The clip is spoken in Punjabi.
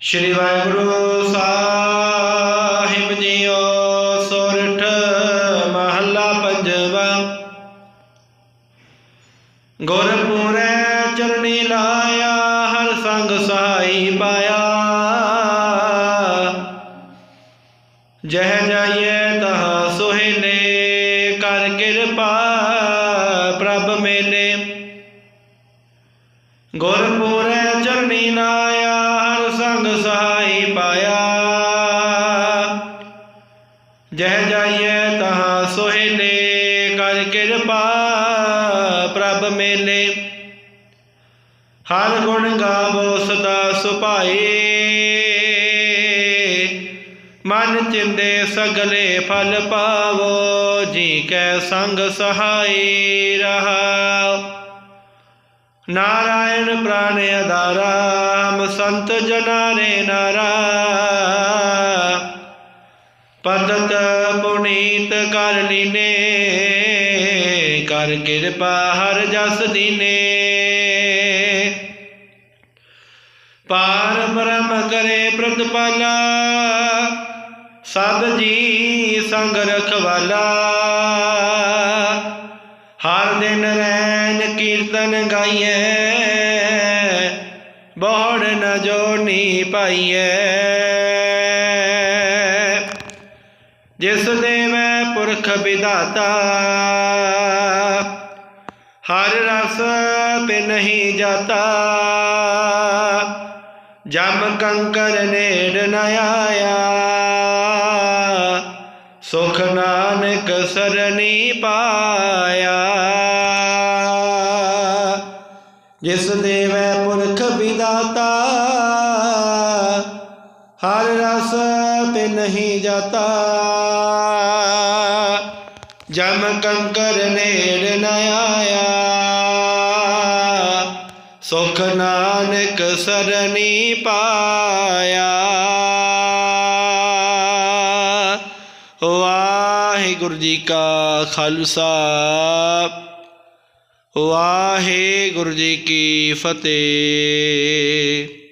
ਸ਼੍ਰੀ ਵਾਹਿਗੁਰੂ ਸਾਹਿਬ ਜੀਓ, ਸੁਰਠ ਮਹੱਲਾ ਪੰਜਵਾ। ਗੁਰਪੁਰੈ ਚਰਣੀ ਲਾਇਆ, ਹਰ ਸੰਗ ਸਹਾਈ ਪਾਇਆ। ਜਹ ਜਾਈਏ ਤਹ ਸੁਹੇਲੇ ਕਰ ਕਿਰਪਾ ਪ੍ਰਭ ਮੇਲੇ ਗੁਰਪੁਰੈ ਜਹ ਜਾਈਏ ਤਹਾਂ ਸੋਹਿਲੇ ਕਰ ਕਿਰਪਾ ਪ੍ਰਭ ਮੇਲੇ। ਹਰ ਗੁਣ ਗਾਵੋ ਸਦਾ ਸੁਭਾਏ। ਮਨ ਚਿੰਦੇ ਸਗਲੇ ਫਲ ਪਾਵੋ, ਜੀ ਕੈ ਸੰਗ ਸਹਾਈ ਰਹਾ ਨਾਰਾਇਣ ਪ੍ਰਾਨ ਅਧਾਰਾ, ਹਮ ਸੰਤ ਜਨਾ ਰੇ ਨਾਰਾ। ਪਤਤ ਪੁਨੀਤ ਕਰ ਲੀਨੇ, ਕਰ ਕਿਰਪਾ ਹਰ ਜਸ ਦੀਨੇ। ਪਾਰ ਬ੍ਰਹਮ ਕਰੇ ਪ੍ਰਤਪਾਲਾ, ਸਭ ਜੀ ਸੰਗ ਰਖਵਾਲਾ। ਹਰ ਦਿਨ ਰੈਨ ਕੀਰਤਨ ਗਾਈਏ ਬੋੜ ਨ ਜੋਨੀ ਪਾਈਐ। ਜਿਸ ਦੇਵੈ ਪੁਰਖ ਵਿਦਾਤਾ ਹਰ ਰਸ ਤੇ ਨਹੀਂ ਜਾਤਾ। ਜਮ ਕੰਕਰ ਨੇੜ ਨ ਆਇਆ, ਸੁਖ ਨਾਨਕ ਸਰਣੀ ਪਾਇਆ। ਜਿਸ ਦੇਵੈ ਪੁਰਖ ਵਿਦਾਤਾ ਹਰ ਤੇ ਨਹੀਂ ਜਾਤਾ। ਜਮ ਕੰਕਰ ਨੇੜ ਨ ਆਇਆ। ਸੁਖ ਨਾਨਕ ਸਰਣੀ ਪਾਇਆ। ਵਾਹਿਗੁਰੂ ਜੀ ਕਾ ਖਾਲਸਾ। ਵਾਹਿਗੁਰੂ ਜੀ ਕੀ ਫਤਿਹ।